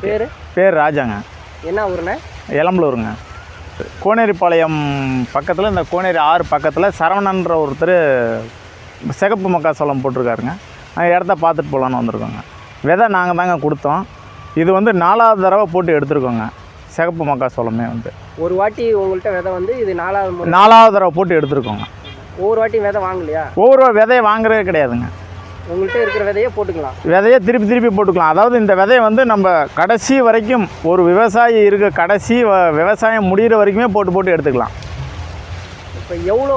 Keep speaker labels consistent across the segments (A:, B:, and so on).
A: பேர்?
B: பேர் ராஜாங்க.
A: என்ன ஊருண்ணே?
B: எலம்பலூருங்க. கோனேரிப்பாளையம் பக்கத்தில் இந்த கோனேரி ஆறு பக்கத்தில் சரவணன்ற ஒருத்தர் சிகப்பு மக்காசோளம் போட்டிருக்காருங்க. அந்த இடத்த பார்த்துட்டு போகலான்னு வந்திருக்கோங்க. விதை நாங்கள் தாங்க கொடுத்தோம். இது வந்து நாலாவது தடவை போட்டு எடுத்திருக்கோங்க. சிகப்பு மக்காசோளமே வந்து.
A: ஒரு வாட்டி உங்கள்கிட்ட விதை வந்து இது நாலாவது
B: நாலாவது தடவை போட்டு எடுத்திருக்கோங்க.
A: ஒவ்வொரு வாட்டி விதை வாங்கலையா?
B: ஒவ்வொரு விதையை வாங்குறதே கிடையாதுங்க.
A: உங்கள்கிட்ட இருக்கிற விதையே போட்டுக்கலாம்.
B: விதையை திருப்பி திருப்பி போட்டுக்கலாம். அதாவது இந்த விதையை வந்து நம்ம கடைசி வரைக்கும் ஒரு விவசாயி இருக்க கடைசி வ- விவசாயம் முடிகிற வரைக்குமே போட்டு போட்டு எடுத்துக்கலாம்.
A: இப்போ எவ்வளோ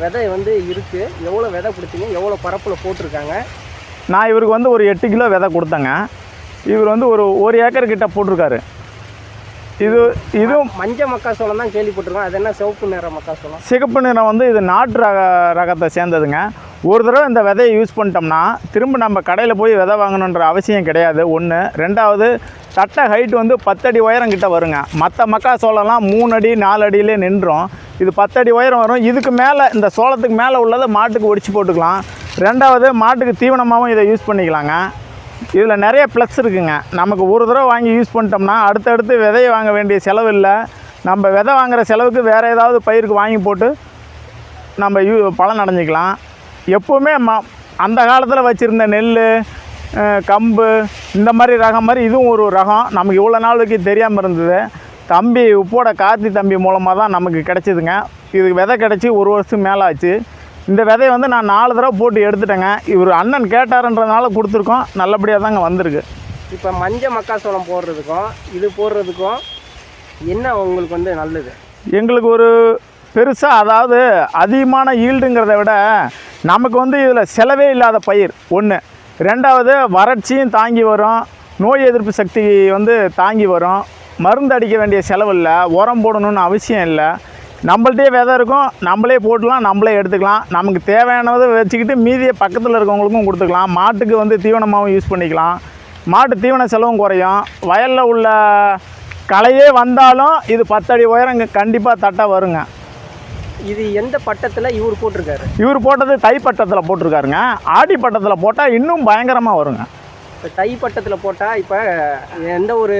A: விதை வந்து இருக்குது எவ்வளோ விதை கொடுத்தீங்க? எவ்வளோ பரப்பில் போட்டிருக்காங்க?
B: நான் இவருக்கு வந்து ஒரு எட்டு கிலோ விதை கொடுத்தேங்க. இவர் வந்து ஒரு ஒரு ஏக்கர் கிட்ட போட்டிருக்காரு. இது இதுவும்
A: மஞ்சள் மக்காசோளம் தான் கேள்விப்பட்டிருக்கோம். அது என்ன சிவப்பு நிற மக்காசோளம்
B: சிகப்பு நிறம் வந்து இது நாட்டு ரக ரகத்தை சேர்ந்ததுங்க. ஒரு தடவை இந்த விதையை யூஸ் பண்ணிட்டோம்னா திரும்ப நம்ம கடையில் போய் விதை வாங்கணுன்ற அவசியம் கிடையாது. ஒன்று ரெண்டாவது தட்டை ஹைட் வந்து பத்தடி உயரம் கிட்ட வருங்க. மற்ற மக்கா சோளம்லாம் மூணு அடி நாலு அடியிலே நின்றோம். இது பத்தடி உயரம் வரும். இதுக்கு மேலே இந்த சோளத்துக்கு மேலே உள்ளதை மாட்டுக்கு ஒடிச்சு போட்டுக்கலாம். ரெண்டாவது மாட்டுக்கு தீவனமாகவும் இதை யூஸ் பண்ணிக்கலாங்க. இதில் நிறைய ப்ளஸ் இருக்குங்க. நமக்கு ஒரு தடவை வாங்கி யூஸ் பண்ணிட்டோம்னா அடுத்தடுத்து விதையை வாங்க வேண்டிய செலவு இல்லை. நம்ம விதை வாங்குகிற செலவுக்கு வேறு ஏதாவது பயிருக்கு வாங்கி போட்டு நம்ம யூ பலன் அடைஞ்சிக்கலாம். எப்போவுமே ம அந்த காலத்தில் வச்சுருந்த நெல் கம்பு இந்த மாதிரி ரகம் மாதிரி இதுவும் ஒரு ரகம். நமக்கு இவ்வளோ நாளுக்கு தெரியாமல் இருந்தது. தம்பி உப்போட கார்த்தி தம்பி மூலமாக தான் நமக்கு கிடச்சிதுங்க. இது விதை கிடச்சி ஒரு வருஷம் மேலே ஆச்சு. இந்த விதையை வந்து நான் நாலு தடவை போட்டு எடுத்துட்டேங்க. இவர் அண்ணன் கேட்டாருன்றதுனால கொடுத்துருக்கோம். நல்லபடியாக தாங்க வந்திருக்கு.
A: இப்போ மஞ்சள் மக்காசோளம் போடுறதுக்கும் இது போடுறதுக்கும் என்ன உங்களுக்கு வந்து நல்லது?
B: எங்களுக்கு ஒரு பெருசாக அதாவது அதிகமான ஈல்டுங்கிறத விட நமக்கு வந்து இதில் செலவே இல்லாத பயிர். ஒன்று ரெண்டாவது வறட்சியும் தாங்கி வரும். நோய் எதிர்ப்பு சக்தி வந்து தாங்கி வரும். மருந்து அடிக்க வேண்டிய செலவு இல்லை. உரம் போடணும்னு அவசியம் இல்லை. நம்மள்ட்டே விதை இருக்கும். நம்மளே போட்டுலாம் நம்மளே எடுத்துக்கலாம். நமக்கு தேவையானதை வச்சுக்கிட்டு மீதியை பக்கத்தில் இருக்கவங்களுக்கும் கொடுத்துக்கலாம். மாட்டுக்கு வந்து தீவனமாகவும் யூஸ் பண்ணிக்கலாம். மாட்டு தீவன செலவும் குறையும். வயலில் உள்ள களையே வந்தாலும் இது பத்தடி உயரம் கண்டிப்பாக தட்டாக வருங்க.
A: இது எந்த பட்டத்தில் இவர் போட்டிருக்காரு?
B: இவர் போட்டது தை பட்டத்தில் போட்டிருக்காருங்க. ஆடி பட்டத்தில் போட்டால் இன்னும் பயங்கரமாக வருங்க.
A: இப்போ தை பட்டத்தில் போட்டால் இப்போ எந்த ஒரு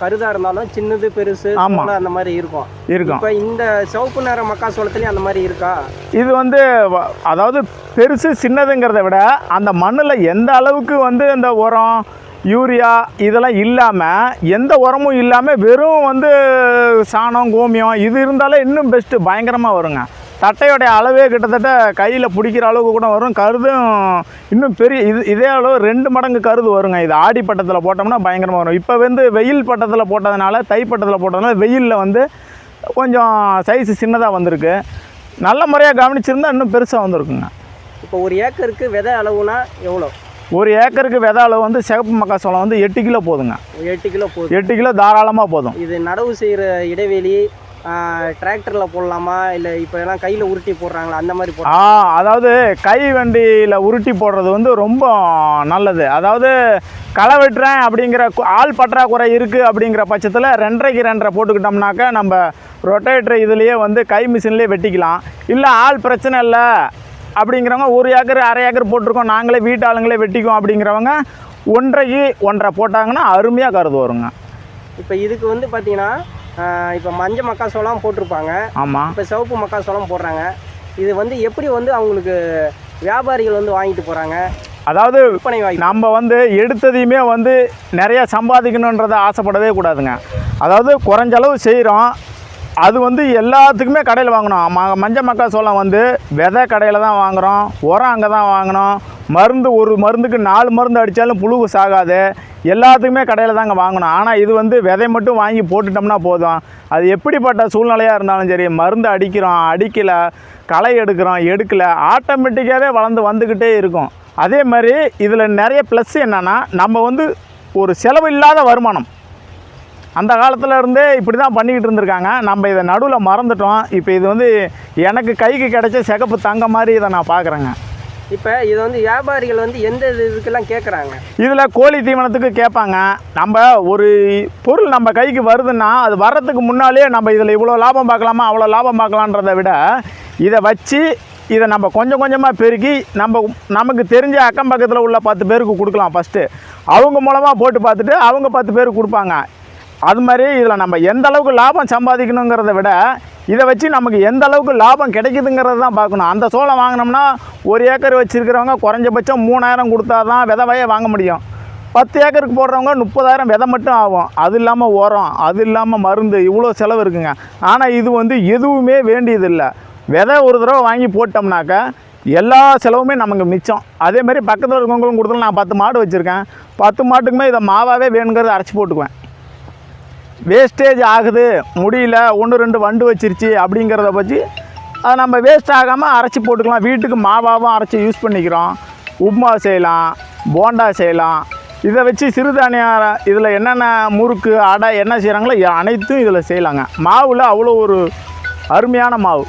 A: கருதாக இருந்தாலும் சின்னது பெருசு
B: ஆமா.
A: தோலை அந்த மாதிரி இருக்கும்.
B: இருக்கும்.
A: இப்போ இந்த சிவப்பு நிற மக்காசோளத்துலேயும் அந்த மாதிரி இருக்கா?
B: இது வந்து அதாவது பெருசு சின்னதுங்கிறத விட அந்த மண்ணில் எந்த அளவுக்கு வந்து இந்த உரம் யூரியா இதெல்லாம் இல்லாமல் எந்த உரமும் இல்லாமல் வெறும் வந்து சாணம் கோமியம் இது இருந்தாலே இன்னும் பெஸ்ட்டு பயங்கரமாக வருங்க. தட்டையோடைய அளவே கிட்டத்தட்ட கையில் பிடிக்கிற அளவுக்கு கூட வரும். கருதும் இன்னும் பெரிய இது இதே அளவு ரெண்டு மடங்கு கருது வருங்க. இது ஆடி பட்டத்தில் போட்டோம்னா பயங்கரமாக வரும். இப்போ வந்து வெயில் பட்டத்தில் போட்டதுனால தை பட்டத்தில் போட்டதுனால வெயிலில் வந்து கொஞ்சம் சைஸ் சின்னதாக வந்திருக்கு. நல்ல முறையாக கவனிச்சிருந்தால் இன்னும் பெருசாக வந்திருக்குங்க.
A: இப்போ ஒரு ஏக்கருக்கு விதை அளவுனா எவ்வளோ
B: ஒரு ஏக்கருக்கு விதை அளவு வந்து சிகப்பு மக்காசோளம் வந்து எட்டு கிலோ போதுங்க.
A: எட்டு கிலோ போகுது
B: எட்டு கிலோ தாராளமாக போதும்.
A: இது நடவு செய்கிற இடைவெளி டிராக்டரில் போடலாமா? இல்லை இப்போ எல்லாம் கையில் உருட்டி போடுறாங்களா? அந்த மாதிரி
B: ஆ அதாவது கை வண்டியில் உருட்டி போடுறது வந்து ரொம்ப நல்லது. அதாவது களை வெட்டுறேன் அப்படிங்கிற ஆள் பற்றாக்குறை இருக்குது அப்படிங்கிற பட்சத்தில் ரெண்டரைக்கு ரெண்டரை போட்டுக்கிட்டோம்னாக்கா நம்ம ரொட்டேட்டர் இதுலேயே வந்து கை மிஷின்லேயே வெட்டிக்கலாம். இல்லை ஆள் பிரச்சனை இல்லை. அப்படிங்கிறவங்க ஒரு ஏக்கர் அரை ஏக்கர் போட்டிருக்கோம். நாங்களே வீட்டு ஆளுங்களே வெட்டிக்குவோம் அப்படிங்கிறவங்க ஒன்றரைக்கு ஒன்றரை போட்டாங்கன்னா அருமையாக கருது வருங்க.
A: இப்போ இதுக்கு வந்து பார்த்தீங்கன்னா இப்போ மஞ்சள் மக்காசோளம் போட்டிருப்பாங்க.
B: ஆமாம்
A: இப்போ சிவப்பு மக்காசோளம் போடுறாங்க. இது வந்து எப்படி வந்து அவங்களுக்கு வியாபாரிகள் வந்து வாங்கிட்டு போகிறாங்க
B: அதாவது
A: விற்பனை
B: நம்ம வந்து எடுத்ததையுமே வந்து நிறையா சம்பாதிக்கணுன்றதை ஆசைப்படவே கூடாதுங்க. அதாவது குறைஞ்ச அளவு செய்கிறோம் அது வந்து எல்லாத்துக்குமே கடையில் வாங்கணும். ம மஞ்சள் மக்காசோளம் வந்து விதை கடையில் தான் வாங்குகிறோம் உரம் அங்கே தான் வாங்கணும். மருந்து ஒரு மருந்துக்கு நாலு மருந்து அடித்தாலும் புழு சாகாது. எல்லாத்துக்குமே கடையில் தாங்க வாங்கணும். ஆனால் இது வந்து விதை மட்டும் வாங்கி போட்டுட்டோம்னா போதும். அது எப்படிப்பட்ட சூழ்நிலையாக இருந்தாலும் சரி மருந்து அடிக்கிறோம் அடிக்கலை களை எடுக்கிறோம் எடுக்கலை ஆட்டோமேட்டிக்காகவே வளர்ந்து வந்துக்கிட்டே இருக்கும். அதே மாதிரி இதில் நிறைய ப்ளஸ் என்னென்னா நம்ம வந்து ஒரு செலவு இல்லாத வருமானம். அந்த காலத்துல இருந்தே இப்படி தான் பண்ணிக்கிட்டு இருந்திருக்காங்க. நம்ம இதை நடுவில் மறந்துட்டோம். இப்போ இது வந்து எனக்கு கைக்கு கிடைச்ச சிகப்பு தங்க மாதிரி இதை நான் பார்க்குறேங்க
A: இப்போ இது வந்து வியாபாரிகள் வந்து எந்த இது இதுக்கெல்லாம் கேட்குறாங்க
B: இதில் கோழி தீவனத்துக்கு கேட்பாங்க நம்ம ஒரு பொருள் நம்ம கைக்கு வருதுன்னா அது வர்றதுக்கு முன்னாலே நம்ம இதில் இவ்வளோ லாபம் பார்க்கலாமா அவ்வளோ லாபம் பார்க்கலான்றதை விட இதை வச்சு இதை நம்ம கொஞ்சம் கொஞ்சமாக பெருக்கி நம்ம நமக்கு தெரிஞ்ச அக்கம் பக்கத்தில் உள்ள பத்து பேருக்கு கொடுக்கலாம் ஃபஸ்ட்டு அவங்க மூலமாக போட்டு பார்த்துட்டு அவங்க பத்து பேருக்கு கொடுப்பாங்க. அது மாதிரி இதில் நம்ம எந்த அளவுக்கு லாபம் சம்பாதிக்கணுங்கிறத விட இதை வச்சு நமக்கு எந்த அளவுக்கு லாபம் கிடைக்குதுங்கிறத தான் பார்க்கணும். அந்த சோளம் வாங்கினோம்னா ஒரு ஏக்கர் வச்சுருக்கிறவங்க குறைஞ்சபட்சம் மூணாயிரம் கொடுத்தா தான் விதவையே வாங்க முடியும். பத்து ஏக்கருக்கு போடுறவங்க முப்பதாயிரம் விதை மட்டும் ஆகும். அது இல்லாமல் உரம் அது இல்லாமல் மருந்து இவ்வளோ செலவு இருக்குங்க. ஆனால் இது வந்து எதுவுமே வேண்டியதில்லை. விதை ஒரு தடவை வாங்கி போட்டோம்னாக்கா எல்லா செலவுமே நமக்கு மிச்சம். அதே மாதிரி பக்கத்தில் இருக்கவங்களும் கொடுத்தாலும் நான் பத்து மாடு வச்சுருக்கேன். பத்து மாட்டுக்குமே இதை மாவாகவே வேணுங்கிறத அரைச்சி போட்டுக்குவேன். வேஸ்டேஜ் ஆகுது முடியல ஒன்று ரெண்டு வண்டு வச்சிருச்சு அப்படிங்கிறத பற்றி அதை நம்ம வேஸ்ட் ஆகாமல் அரைச்சி போட்டுக்கலாம். வீட்டுக்கு மாவாகவும் அரைச்சி யூஸ் பண்ணிக்கிறோம். உப்மா செய்யலாம் போண்டா செய்யலாம். இதை வச்சு சிறுதானியம் இதில் என்னென்ன முறுக்கு அடை என்ன செய்கிறாங்களோ அனைத்தும் இதில் செய்யலாங்க. மாவில் அவ்வளோ ஒரு அருமையான மாவு.